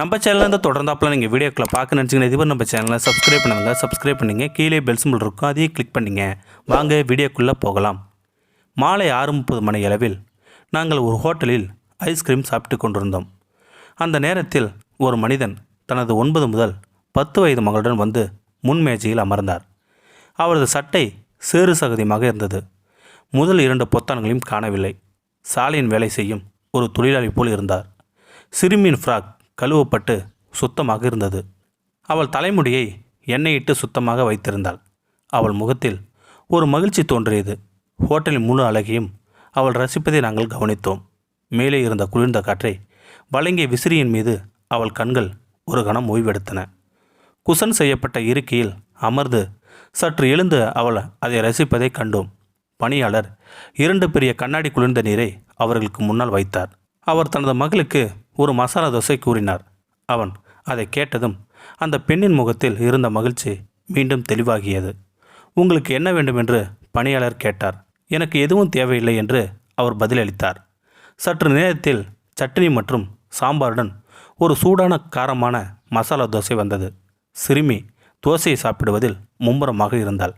நம்ம சேனலில் இருந்து தொடர்ந்தாப்பில் நீங்கள் வீடியோக்களை பார்க்க நினச்சிங்கன்னா இதுவரை நம்ம சேனலை சப்ஸ்கிரைப் பண்ணுங்கள் சப்ஸ்கிரைப் பண்ணிங்க. கீழே பெல் சிம்பிள் இருக்கும் அதையும் கிளிக் பண்ணிங்க. வாங்க வீடியோக்குள்ளே போகலாம். மாலை ஆறு முப்பது மணி அளவில் நாங்கள் ஒரு ஹோட்டலில் ஐஸ்கிரீம் சாப்பிட்டு கொண்டிருந்தோம். அந்த நேரத்தில் ஒரு மனிதன் தனது ஒன்பது முதல் பத்து வயது மகளுடன் வந்து முன் மேஜையில் அமர்ந்தார். அவரது சட்டை சேறு சகதியமாக இருந்தது. முதல் இரண்டு பொத்தான்களையும் காணவில்லை. சாலையின் வேலை செய்யும் ஒரு தொழிலாளி போல் இருந்தார். சிறுமியின் ஃப்ராக் கழுவப்பட்டு சுத்தமாக இருந்தது. அவள் தலைமுடியை எண்ணெயிட்டு சுத்தமாக வைத்திருந்தாள். அவள் முகத்தில் ஒரு மகிழ்ச்சி தோன்றியது. ஹோட்டலின் முழு அழகையும் அவள் ரசிப்பதை நாங்கள் கவனித்தோம். மேலே இருந்த குளிர்ந்த காற்றை வழங்கிய விசிறியின் மீது அவள் கண்கள் ஒரு கணம் ஓய்வெடுத்தன. குசன் செய்யப்பட்ட இருக்கையில் அமர்ந்து சற்று எழுந்து அவள் அதை ரசிப்பதை கண்டோம். பணியாளர் இரண்டு பெரிய கண்ணாடி குளிர்ந்த நீரை அவர்களுக்கு முன்னால் வைத்தார். அவர் தனது மகளுக்கு ஒரு மசாலா தோசை கூறினார். அவன் அதை கேட்டதும் அந்த பெண்ணின் முகத்தில் இருந்த மகிழ்ச்சி மீண்டும் தெளிவாகியது. உங்களுக்கு என்ன வேண்டும்? என்று பணியாளர் கேட்டார். எனக்கு எதுவும் தேவையில்லை என்று அவர் பதிலளித்தார். சற்று நேரத்தில் சட்னி மற்றும் சாம்பாருடன் ஒரு சூடான காரமான மசாலா தோசை வந்தது. சிறுமி தோசையை சாப்பிடுவதில் மும்முரமாக இருந்தாள்.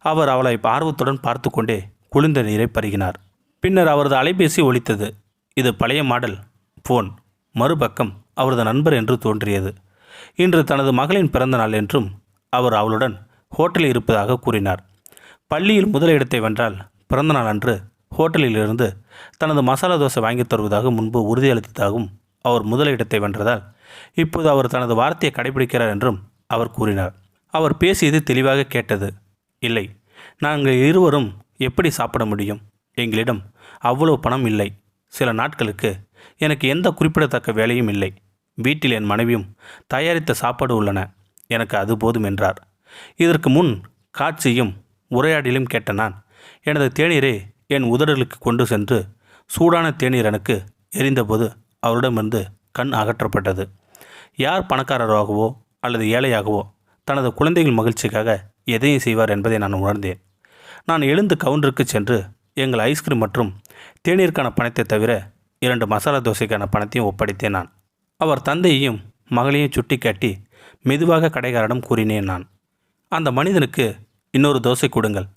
அவர் அவளை ஆர்வத்துடன் பார்த்து கொண்டே குளிர்ந்த நீரை பருகினார். பின்னர் அவரது அலைபேசி ஒலித்தது. இது பழைய மாடல் ஃபோன். மறுபக்கம் அவரது நண்பர் என்று தோன்றியது. இன்று தனது மகளின் பிறந்த நாள் என்றும் அவர் அவளுடன் ஹோட்டலில் இருப்பதாக கூறினார். பள்ளியில் முதலிடத்தை வென்றால் பிறந்தநாள் அன்று ஹோட்டலில் இருந்து தனது மசாலா தோசை வாங்கித் தருவதாக முன்பு உறுதியளித்ததாகவும் அவர் முதலிடத்தை வென்றதால் இப்போது அவர் தனது வார்த்தையை கடைபிடிக்கிறார் என்றும் அவர் கூறினார். அவர் பேசியது தெளிவாக கேட்டது. இல்லை நாங்கள் இருவரும் எப்படி சாப்பிட முடியும்? எங்களிடம் அவ்வளவு பணம் இல்லை. சில நாட்களுக்கு எனக்கு எந்த குறிப்பிடத்தக்க வேலையும் இல்லை. வீட்டில் என் மனைவியும் தயாரித்த சாப்பாடு உள்ளன. எனக்கு அது போதும் என்றார். இதற்கு முன் காட்சியும் உரையாடலும் கேட்ட நான் எனது தேநீரை என் உதடுகளுக்கு கொண்டு சென்று சூடான தேநீர் எனக்கு எரிந்தபோது அவரிடமிருந்து கண் அகற்றப்பட்டது. யார் பணக்காரராகவோ அல்லது ஏழையாகவோ தனது குழந்தைகள் மகிழ்ச்சிக்காக எதையும் செய்வார் என்பதை நான் உணர்ந்தேன். நான் எழுந்து கவுண்டருக்கு சென்று எங்கள் ஐஸ்கிரீம் மற்றும் தேநீருக்கான பணத்தை தவிர இரண்டு மசாலா தோசைக்கான பணத்தையும் ஒப்படைத்தேன் நான். அவர் தந்தையையும் மகளையும் சுட்டி காட்டி மெதுவாக கடைக்காரரிடம் கூறினேன் நான். அந்த மனிதனுக்கு இன்னொரு தோசை கொடுங்கள்.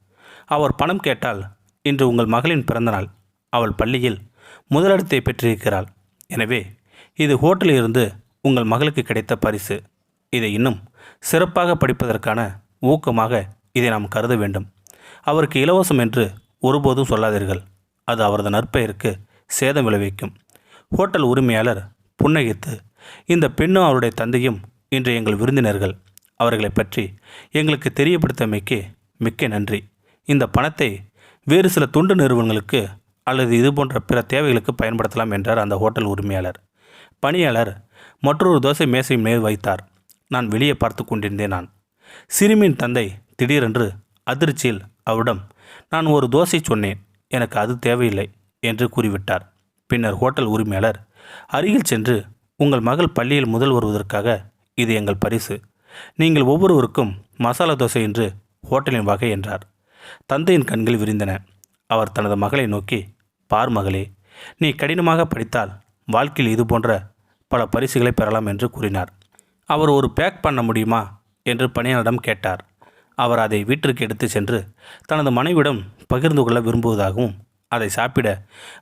அவர் பணம் கேட்டால் இன்று உங்கள் மகளின் பிறந்தநாள் அவள் பள்ளியில் முதலிடத்தை பெற்றிருக்கிறாள். எனவே இது ஹோட்டலில் இருந்து உங்கள் மகளுக்கு கிடைத்த பரிசு. இதை இன்னும் சிறப்பாக படிப்பதற்கான ஊக்கமாக இதை நாம் கருத வேண்டும். அவருக்கு இலவசம் என்று ஒருபோதும் சொல்லாதீர்கள். அது அவரது நற்பெயருக்கு சேதம் விளைவிக்கும். ஹோட்டல் உரிமையாளர் புன்னகைத்து இந்த பெண்ணும் அவருடைய தந்தையும் இன்று எங்கள் விருந்தினர்கள். அவர்களை பற்றி எங்களுக்கு தெரியப்படுத்தமைக்கு மிக்க நன்றி. இந்த பணத்தை வேறு சில தொண்டு நிறுவனங்களுக்கு அல்லது இது போன்ற பிற தேவைகளுக்கு பயன்படுத்தலாம் என்றார் அந்த ஹோட்டல் உரிமையாளர். பணியாளர் மற்றொரு தோசை மேசை மேல் வைத்தார். நான் வெளியே பார்த்து கொண்டிருந்தேன் நான். சிறுமியின் தந்தை திடீரென்று அதிர்ச்சியில் அவரிடம் நான் ஒரு தோசை சொன்னேன். எனக்கு அது தேவையில்லை. என்று கூறிவிட்டார். பின்னர் ஹோட்டல் உரிமையாளர் அருகில் சென்று உங்கள் மகள் பள்ளியில் முதல் வருவதற்காக இது எங்கள் பரிசு. நீங்கள் ஒவ்வொருவருக்கும் மசாலா தோசை என்று ஹோட்டலின் வகை என்றார். தந்தையின் கண்கள் விரிந்தன. அவர் தனது மகளை நோக்கி பார் மகளே நீ கடினமாக படித்தால் வாழ்க்கையில் இது போன்ற பல பரிசுகளை பெறலாம் என்று கூறினார். அவர் ஒரு பேக் பண்ண முடியுமா? என்று பணியாளரிடம் கேட்டார். அவர் அதை வீட்டிற்கு எடுத்து சென்று தனது மனைவிடம் பகிர்ந்து கொள்ள விரும்புவதாகவும் அதை சாப்பிட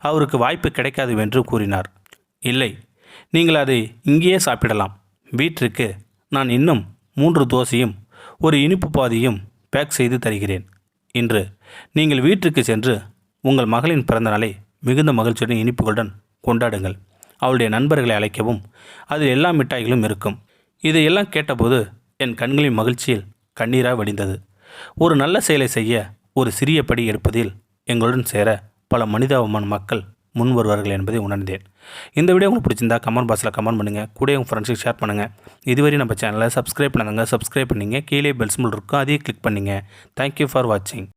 அவருக்கு வாய்ப்பு கிடைக்காது என்று கூறினார். இல்லை நீங்கள் அதை இங்கேயே சாப்பிடலாம். வீட்டிற்கு நான் இன்னும் மூன்று தோசையும் ஒரு இனிப்பு பாதியும் பேக் செய்து தருகிறேன் இன்று நீங்கள் வீட்டிற்கு சென்று உங்கள் மகளின் பிறந்தநாளை மிகுந்த மகிழ்ச்சியுடன் இனிப்புகளுடன் கொண்டாடுங்கள். அவளுடைய நண்பர்களை அழைக்கவும் அதில் எல்லா மிட்டாய்களும் இருக்கும். இதையெல்லாம் கேட்டபோது என் கண்களின் மகிழ்ச்சியில் கண்ணீராக வடிந்தது. ஒரு நல்ல செயலை செய்ய ஒரு சிறிய படி எடுப்பதில் எங்களுடன் சேர பல மனிதாபமான மக்கள் முன் வருவார்கள் என்பதை உணர்ந்தேன். இந்த வீடியோ உங்களுக்கு பிடிச்சிருந்தா கமெண்ட் பாக்ஸில் கமெண்ட் பண்ணுங்கள் கூட உங்கள் ஃப்ரெண்ட்ஸுக்கு ஷேர் பண்ணுங்கள் இதுவரை நம்ம சேனலை சப்ஸ்கிரைப் பண்ணுங்கள் சப்ஸ்கிரைப் பண்ணிங்க. கீழே பெல் இருக்கும் அதையும் கிளிக் பண்ணுங்கள் தேங்க்யூ ஃபார் வாட்சிங்